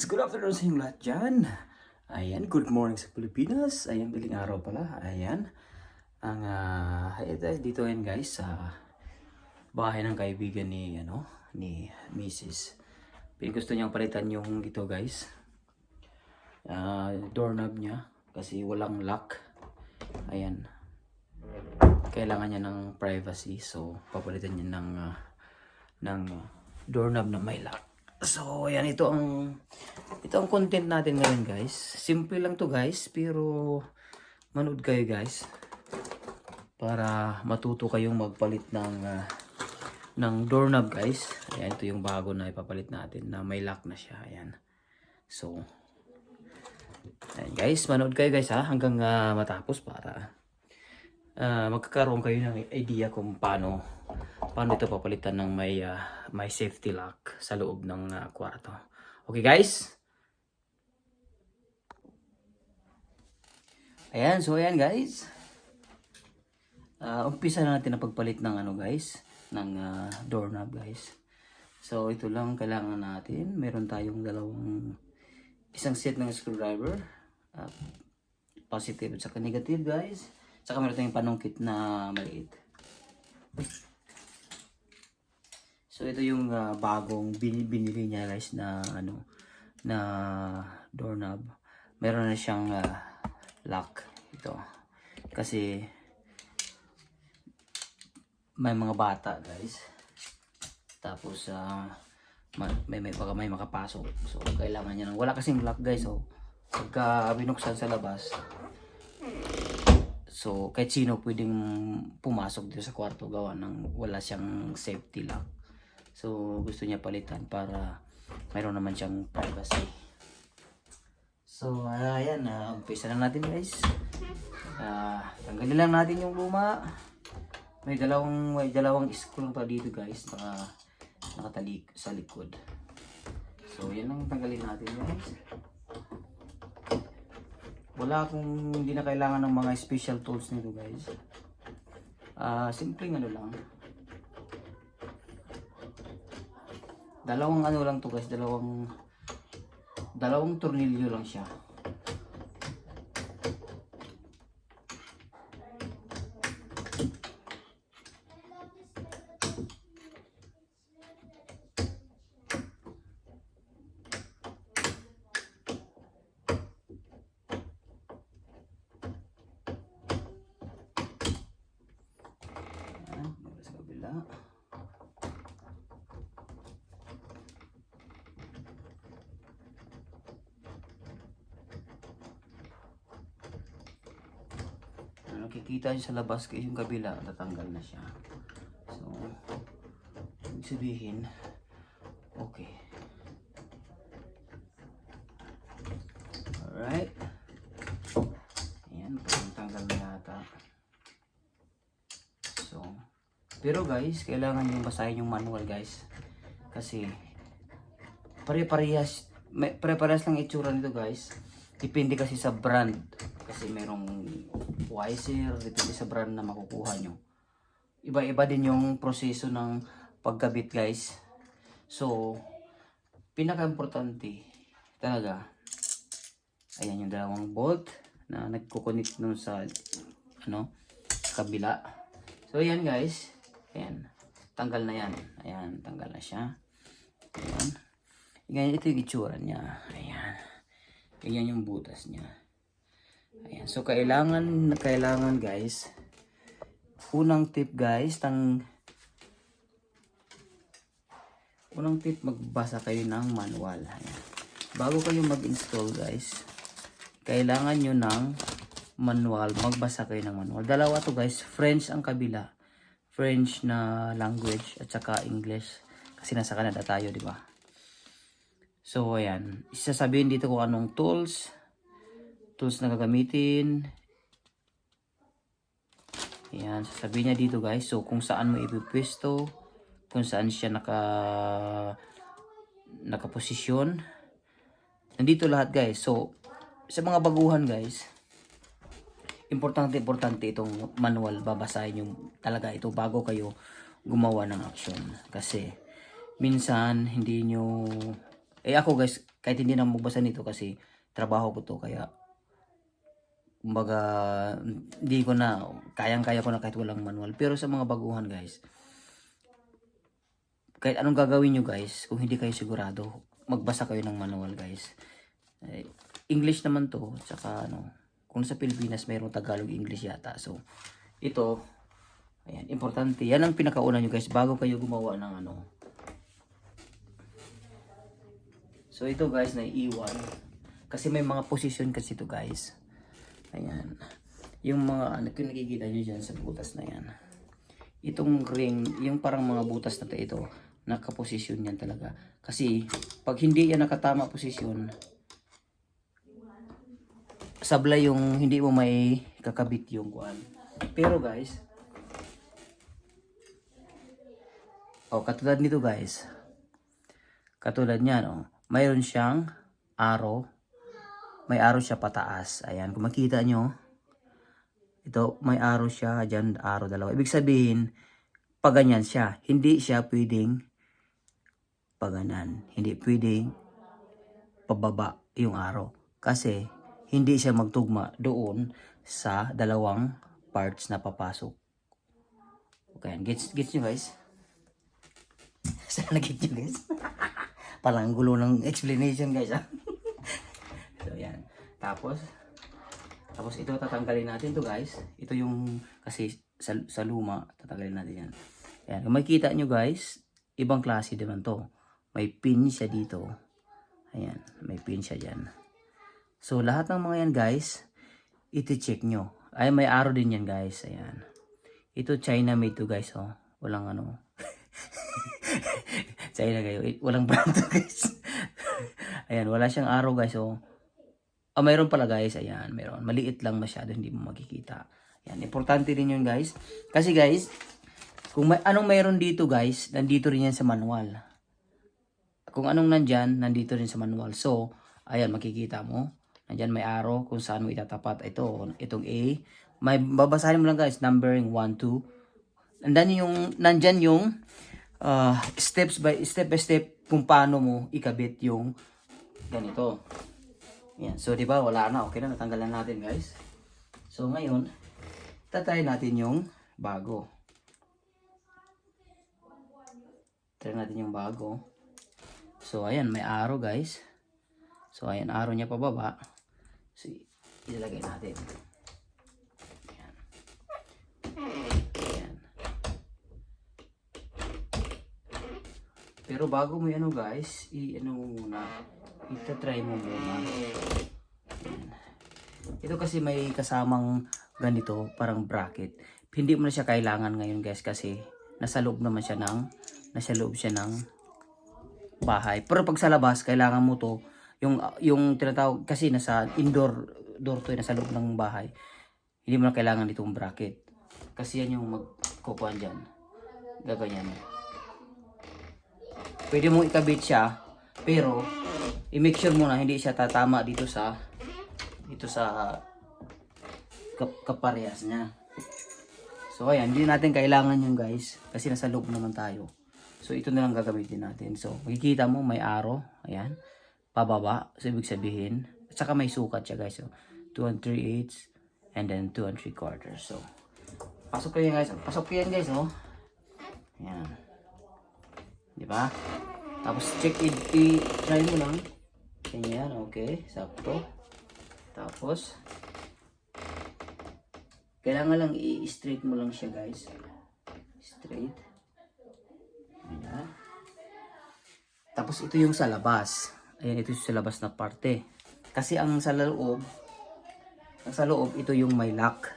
Guys, good afternoon sa inyong lahat dyan. Ayan, good morning sa Pilipinas. Ayan, biling araw pala. Ayan. Ang, ito, dito yan guys, sa bahay ng kaibigan ni, ano, ni Mrs. Pero gusto niyang palitan yung ito guys. Ah, doorknob niya. Kasi walang lock. Ayan. Kailangan niya ng privacy. So, papalitan niya ng, ah, ng ah, doorknob na may lock. So, ayan, ito ang ito ang content natin ngayon, guys. Simple lang to, guys, pero manood kayo, guys. Para matuto kayong magpalit ng ah, ng doorknob, guys. Ayan, ito yung bago na ipapalit natin na may lock na siya. Ayan. So, ayan, guys, manood kayo, guys, ha, hanggang ah, matapos para ah, magkakaroon kayo ng idea kung paano paano ito papalitan ng may ah, may safety lock sa loob ng ah, kwarto. Okay guys? Ayan, so ayan guys. Ah, umpisa na natin ang pagpalit ng ano guys, ng ah, doorknob guys. So ito lang kailangan natin. Meron tayong dalawang isang set ng screwdriver. ah, positive at saka negative guys. Saka meron tayong panungkit na maliit. So ito yung ah, bagong bin- binili niya guys na ano na doorknob. Meron na siyang ah, lock ito. Kasi may mga bata guys. Tapos ma- may may baka may makapasok. So kailangan niya ng wala kasing lock guys. So pagka binuksan sa labas So, kahit sino pwedeng pumasok dito sa kwarto gawa ng wala siyang safety lock. So, gusto niya palitan para mayroon naman siyang privacy. So, ayan, uh, umpisa na natin guys. Ah, tanggalin lang natin yung luma. May dalawang may dalawang screw pa dito guys na nakatalik sa likod. So, yan ang tanggalin natin guys. Wala akong hindi na kailangan ng mga special tools nito guys. Ah, simpleng ano lang. Dalawang ano lang to guys, dalawang dalawang tornilyo lang siya. Ayan, mula sa kabila. Nakikita nyo sa labas ko yung kabila, natanggal na siya. So, sabihin, okay. Alright. Ayan, tanggal na yata. So, pero guys, kailangan yung basahin yung manual guys. Kasi, pare-parehas, pare-parehas lang itsura nito guys. Depende kasi sa brand. Kasi merong Wiser, depende sa brand na makukuha nyo. Iba-iba din yung proseso ng pagkabit guys. So, pinaka-importante talaga, ayan yung dalawang bolt na nagkukonect nun sa ano, kabila. So, ayan guys. Ayan. Tanggal na yan. Ayan, tanggal na siya. Ayan. Ganyan, ito yung itsura niya. Ayan. Ganyan yung butas niya. Ayan. So, kailangan, kailangan guys, unang tip guys, tang, unang tip, magbasa kayo ng manual. Ayan. Bago kayo mag-install guys, kailangan nyo ng manual, magbasa kayo ng manual. Dalawa to guys, French ang kabila. French na language at saka English. Kasi nasa Canada tayo, di ba? So, ayan. Isasabihin dito kung anong tools, tools na gagamitin. Ayan, sasabihin niya dito guys. So, kung saan mo ipipwesto, kung saan siya naka nakaposisyon. Nandito lahat guys. So, sa mga baguhan guys, importante importante itong manual babasahin yung talaga ito bago kayo gumawa ng action kasi minsan hindi nyo Eh ako guys, kahit hindi na magbasa nito kasi trabaho ko to kaya kumbaga hindi ko na kayang-kaya ko na kahit walang manual. Pero sa mga baguhan guys, kahit anong gagawin nyo guys, kung hindi kayo sigurado, magbasa kayo ng manual guys. Eh, English naman to, tsaka ano, kung sa Pilipinas mayroong Tagalog English yata. So, ito, ayan, importante. Yan ang pinakauna nyo guys, bago kayo gumawa ng ano. So, ito guys, naiiwan. Kasi may mga position kasi ito guys. Ayan. Yung mga, ano, kung nakikita nyo dyan sa butas na yan. Itong ring, yung parang mga butas na to ito, nakaposisyon yan talaga. Kasi, pag hindi yan nakatama posisyon, sablay yung hindi mo may kakabit yung kuan. Pero guys, oh, katulad nito guys, katulad niyan, oh, mayroon siyang arrow, may arrow siya pataas. Ayan, kung makita nyo, ito, may arrow siya, dyan, arrow dalawa. Ibig sabihin, pag ganyan siya, hindi siya pwedeng paganan. Hindi pwedeng pababa yung arrow. Kasi, hindi siya magtugma doon sa dalawang parts na papasok. Okay, gets, gets nyo guys? Sana gets nyo guys? Parang ang gulo ng explanation guys ah. So yan. Tapos, tapos ito tatanggalin natin to guys. Ito yung kasi sa, sa luma, tatanggalin natin yan. Ayan, kung makikita nyo guys, ibang klase naman to. May pin siya dito. Ayan, may pin siya dyan. So, lahat ng mga yan guys, iti-check nyo. Ay, may arrow din yan guys. Ayan. Ito China made to guys, oh. Walang ano. China kayo. Walang brand to guys. Ayan, wala siyang arrow guys, oh. Ah, mayroon pala guys. Ayan, mayroon. Maliit lang masyado, hindi mo makikita. Ayan, importante din yun guys. Kasi guys, kung may, anong mayroon dito guys, nandito rin yan sa manual. Kung anong nandyan, nandito rin sa manual. So, ayan, makikita mo. Nandyan may arrow kung saan mo itatapat. Ito, itong A. May babasahin mo lang guys, numbering 1, 2. Nandyan yung, nandyan yung uh, steps by step by step kung paano mo ikabit yung ganito. Yan. So, di ba, wala na. Okay na, natanggalan natin, guys. So, ngayon, tatry natin yung bago. Try natin yung bago. So, ayan, may arrow, guys. So, ayan, arrow niya pababa. So, ilalagay natin. Ayan. Ayan. Pero bago mo ano guys, i-ano mo muna, ita-try mo muna. Ito kasi may kasamang ganito, parang bracket. Hindi mo na siya kailangan ngayon guys kasi nasa loob naman siya ng, nasa loob siya ng bahay. Pero pag sa labas, kailangan mo to, yung, yung tinatawag, kasi nasa indoor, door to, nasa loob ng bahay. Hindi mo na kailangan itong bracket. Kasi yan yung magkukuhan dyan. Gaganyan mo pwede mong ikabit siya pero i-make sure mo na hindi siya tatama dito sa dito sa kap kaparehas niya. So ayan hindi natin kailangan yung guys kasi nasa loob naman tayo. So ito na lang gagamitin natin. So makikita mo may arrow ayan pababa so ibig sabihin at saka may sukat siya guys. So 2 and 3 eighths and then 2 and 3 quarters. So pasok ko yan guys. Pasok ko yan guys oh. Ayan. Di ba? Tapos check it, i-try mo lang. Ganyan, okay. Sakto. Tapos, kailangan lang i-straight mo lang siya guys. Straight. Ayan. Tapos ito yung sa labas. Ayan, ito yung sa labas na parte. Kasi ang sa loob, ang sa loob, ito yung may lock.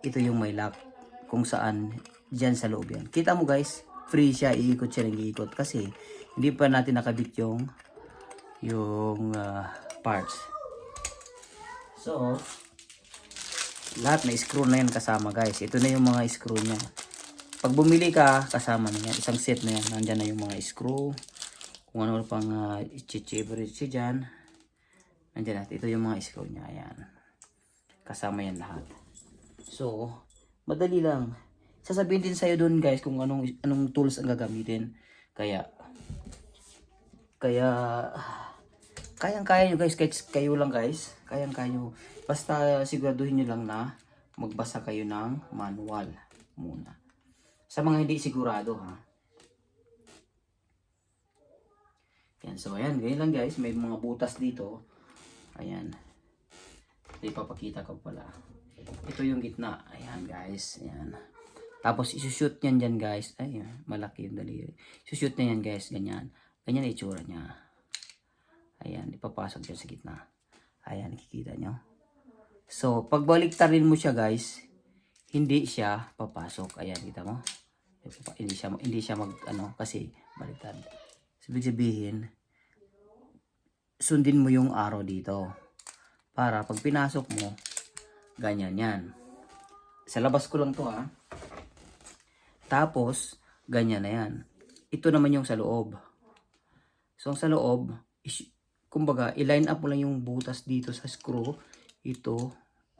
Ito yung may lock. Kung saan, dyan sa loob yan. Kita mo guys, free siya, iikot siya ng iikot kasi hindi pa natin nakabit yung yung ah, parts. So, lahat na screw na yan kasama guys. Ito na yung mga screw niya. Pag bumili ka, kasama na yan. Isang set na yan. Nandyan na yung mga screw. Kung ano pang uh, i-chichibrich dyan. Nandyan natin. Ito yung mga screw niya. Ayan. Kasama yan lahat. So, madali lang sasabihin din sa'yo doon guys kung anong anong tools ang gagamitin. Kaya Kaya, kayang-kaya nyo guys, kahit kayo lang guys, kayang-kaya nyo. Basta siguraduhin nyo lang na magbasa kayo ng manual muna. Sa mga hindi sigurado ha. Yan, so ayan, ganyan lang guys, may mga butas dito. Ayan. Ipapakita ko pala. Ito yung gitna. Ayan guys, ayan. Tapos isushoot niyan dyan guys. Ay, malaki yung daliri. Isushoot niya yan guys, ganyan. Ganyan ang itsura niya. Ayan, ipapasok dyan sa gitna. Ayan, nakikita nyo. So, pagbaliktarin mo siya guys, hindi siya papasok. Ayan, kita mo? Hindi siya, hindi siya mag, ano, kasi baliktad. So, ibig sabihin, sundin mo yung arrow dito. Para pag pinasok mo, ganyan yan. Sa labas ko lang to ha. Tapos, ganyan na yan. Ito naman yung sa loob. So, ang sa loob, is, kumbaga, i-line up mo lang yung butas dito sa screw. Ito,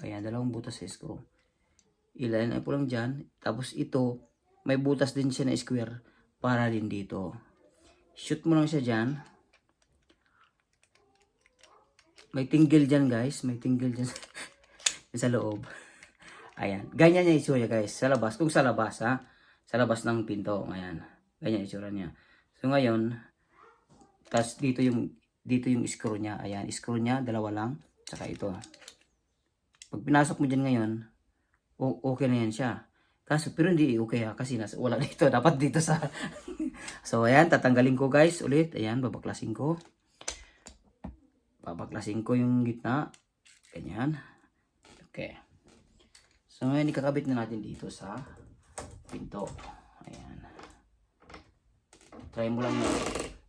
ayan, dalawang butas sa screw. I-line up mo lang dyan. Tapos ito, may butas din siya na square para din dito. Shoot mo lang siya dyan. May tinggil dyan guys. May tinggil dyan sa, loob. Ayan. Ganyan yung itsura guys. Sa labas. Kung sa labas ha. Sa labas ng pinto. Ayan. Ganyan itsura niya. So ngayon. tas dito yung dito yung screw niya. Ayan. Screw niya. Dalawa lang. Tsaka ito. Pag pinasok mo dyan ngayon. Okay na yan siya. Kaso pero hindi okay ha. Kasi nasa, wala dito. Dapat dito sa... so ayan. Tatanggalin ko guys. Ulit. Ayan. Babaklasin ko. Babaklasin ko yung gitna. Ganyan. Okay. So ngayon ikakabit na natin dito sa pinto. Ayan. Try mo lang na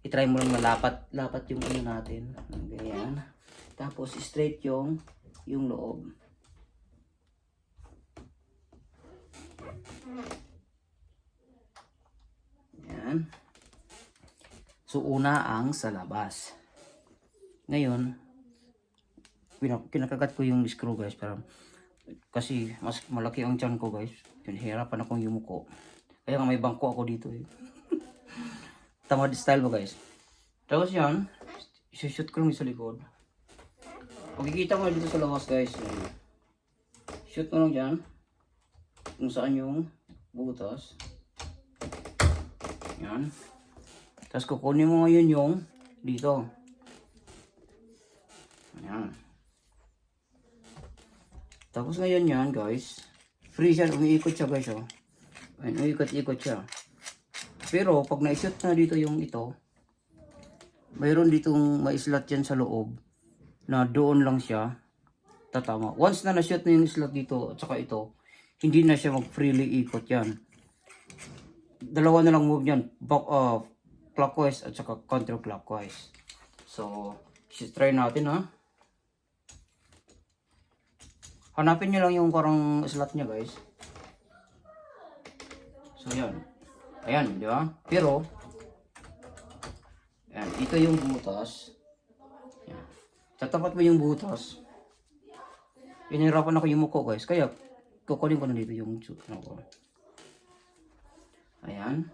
i-try mo lang na lapat lapat yung ano natin. Ganyan. Tapos straight yung yung loob. Ayan. So una ang sa labas. Ngayon, kinakagat ko yung screw guys para kasi mas malaki ang tiyan ko guys. Pinahirapan akong yumuko. Kaya nga may bangko ako dito eh. Tamad style mo guys. Tapos yan, isushoot ko lang sa likod. Pagkikita mo dito sa labas guys. eh, Shoot mo lang dyan. Kung saan yung butas. Yan. Tapos kukunin mo ngayon yung dito. Ayan. Tapos ngayon yan, guys. Free siya, umiikot siya, guys, oh. Ayan, umiikot-ikot siya. Pero, pag na-shoot na dito yung ito, mayroon ditong ma-slot yan sa loob na doon lang siya tatama. Once na na-shoot na yung slot dito at saka ito, hindi na siya mag-freely ikot yan. Dalawa na lang move yan. Back, uh, clockwise at saka counterclockwise. So, try natin ha. Hanapin nyo lang yung parang slot niya guys. So yan. Ayan, di ba? Pero, yan, ito yung butas. Yan. Tatapat mo yung butas. Pinahirapan ako yung muko guys. Kaya, kukunin ko na dito yung ano ko. Ayan.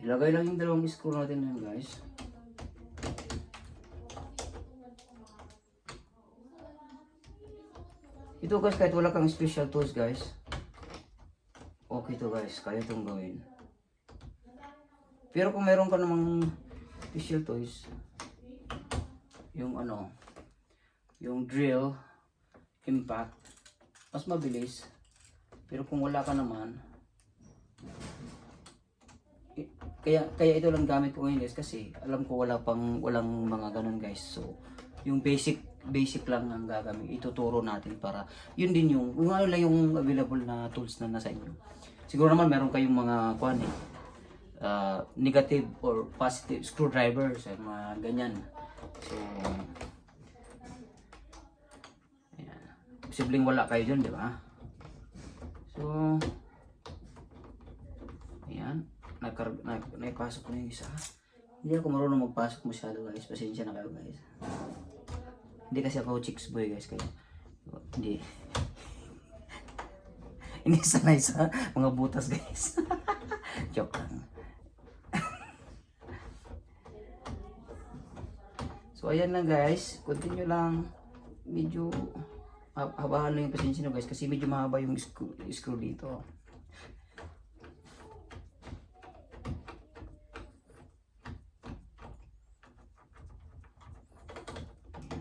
Ilagay lang yung dalawang screw natin na yun guys. Ito guys, kahit wala kang special tools guys. Okay to guys, kaya itong gawin. Pero kung meron ka namang special toys, yung ano, yung drill, impact, mas mabilis. Pero kung wala ka naman, kaya kaya ito lang gamit ko ngayon guys kasi alam ko wala pang walang mga ganun guys. So, yung basic basic lang ang gagamit ituturo natin para yun din yung kung ano lang yung available na tools na nasa inyo. Siguro naman meron kayong mga kuan eh ah, negative or positive screwdrivers eh, mga ganyan. So ayan. Posibleng wala kayo dyan di ba? So ayan. Nakar na, naipasok na yung isa. Hindi ako marunong magpasok masyado guys. Pasensya na kayo guys hindi kasi ako chicks boy guys kaya hindi hindi sanay sa mga butas guys. Joke lang. so ayan lang guys, continue lang. Medyo habahan lang yung pasensya nyo guys kasi medyo mahaba yung screw, screw dito.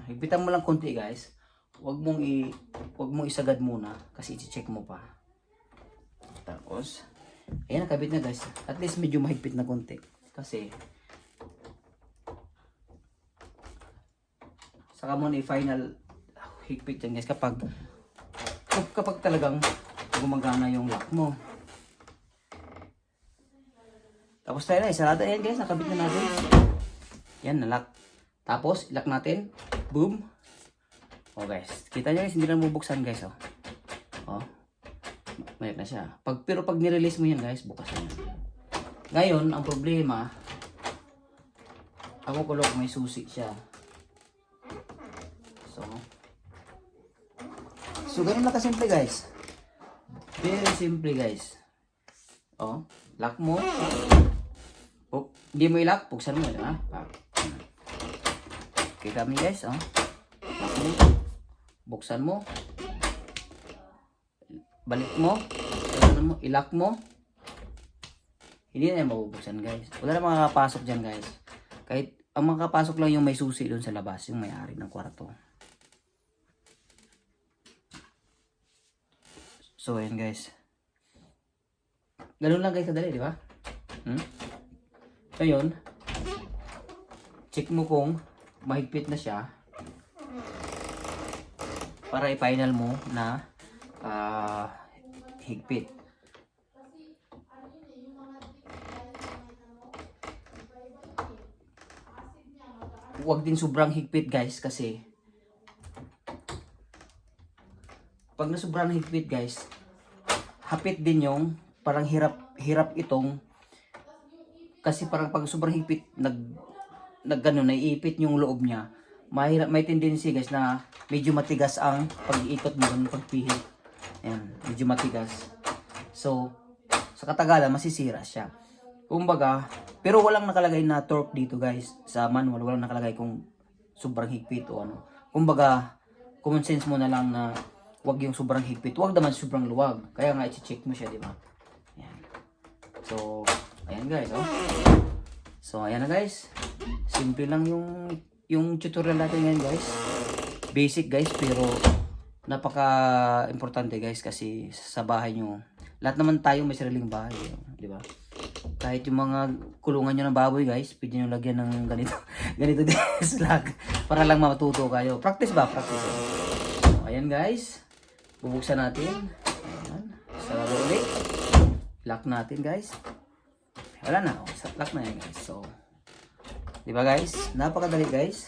Higpitan mo lang konti guys. Huwag mong i huwag mong isagad muna kasi i-check mo pa. Tapos ayan nakabit na guys. At least medyo mahigpit na konti kasi saka mo na i-final higpit yan guys kapag kapag talagang gumagana yung lock mo. Tapos tayo na, isarada yan guys, nakabit na natin. Yan, nalock. Tapos, ilock natin. Boom. Oh guys, kita nyo guys, hindi na bubuksan guys, oh. Oh. Mayat na siya. Pag, pero pag nirelease mo yan guys, bukas na yan. Ngayon, ang problema, ako kulok may susi siya. So, so ganun lang kasimple guys. Very simple guys. Oh, lock mo. Oh, hindi mo i-lock, buksan mo ha? Ah. Okay kami guys, oh. Buksan mo. Balik mo. Ano mo, i-lock mo. Hindi na mabubuksan guys. Wala na makakapasok dyan guys. Kahit ang makakapasok lang yung may susi doon sa labas, yung may-ari ng kwarto. So, ayan guys. Ganun lang guys kadali, di ba? Hmm? Ngayon, check mo kung mahigpit na siya para i-final mo na ah, higpit. Huwag din sobrang higpit guys kasi pag na sobrang higpit guys, hapit din yung parang hirap hirap itong kasi parang pag sobrang higpit nag nag ano, naiipit yung loob niya. Mahirap may tendency guys na medyo matigas ang pag-iikot mo ng pagpihit. Ayan, medyo matigas. So, sa katagalan masisira siya. Kumbaga, pero walang nakalagay na torque dito guys. Sa manual walang nakalagay kung sobrang higpit o ano. Kumbaga, common sense mo na lang na wag yung sobrang higpit, wag naman sobrang luwag. Kaya nga i-check mo siya, di ba? So, ayan guys, oh. So, ayan na guys. Simple lang yung yung tutorial natin ngayon guys. Basic guys, pero napaka importante guys kasi sa bahay nyo. Lahat naman tayo may sariling bahay, eh, di ba? Kahit yung mga kulungan nyo ng baboy guys, pwede nyo lagyan ng ganito, ganito guys, para lang matuto kayo. Practice ba? Practice. So, ayan guys. Bubuksan natin. Ayan. Sa ulit. Lock natin guys. Wala na. Oh, lock na yan guys. So, di ba guys? Napakadali guys.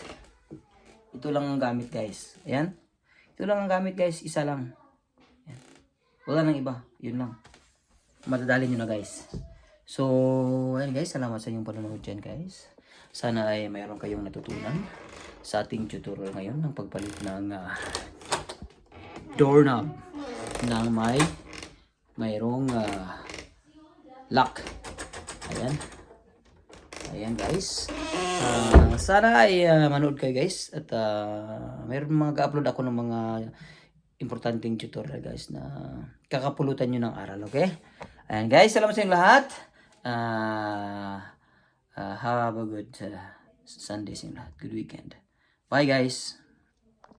Ito lang ang gamit guys. Ayan. Ito lang ang gamit guys. Isa lang. Ayan. Wala nang iba. Yun lang. Madadali nyo na guys. So, ayan guys. Salamat sa inyong panonood dyan guys. Sana ay mayroon kayong natutunan sa ating tutorial ngayon ng pagpalit ng ah, doorknob ng may mayroong ah, lock. Ayan. Ayan guys. Ah, sana ay ah, manood kayo guys at uh, mayroon mga upload ako ng mga importanteng tutorial guys na kakapulutan nyo ng aral, okay? Ayan guys, salamat sa inyong lahat. Ah, ah, have a good uh, Sunday sa inyong lahat. Good weekend. Bye guys.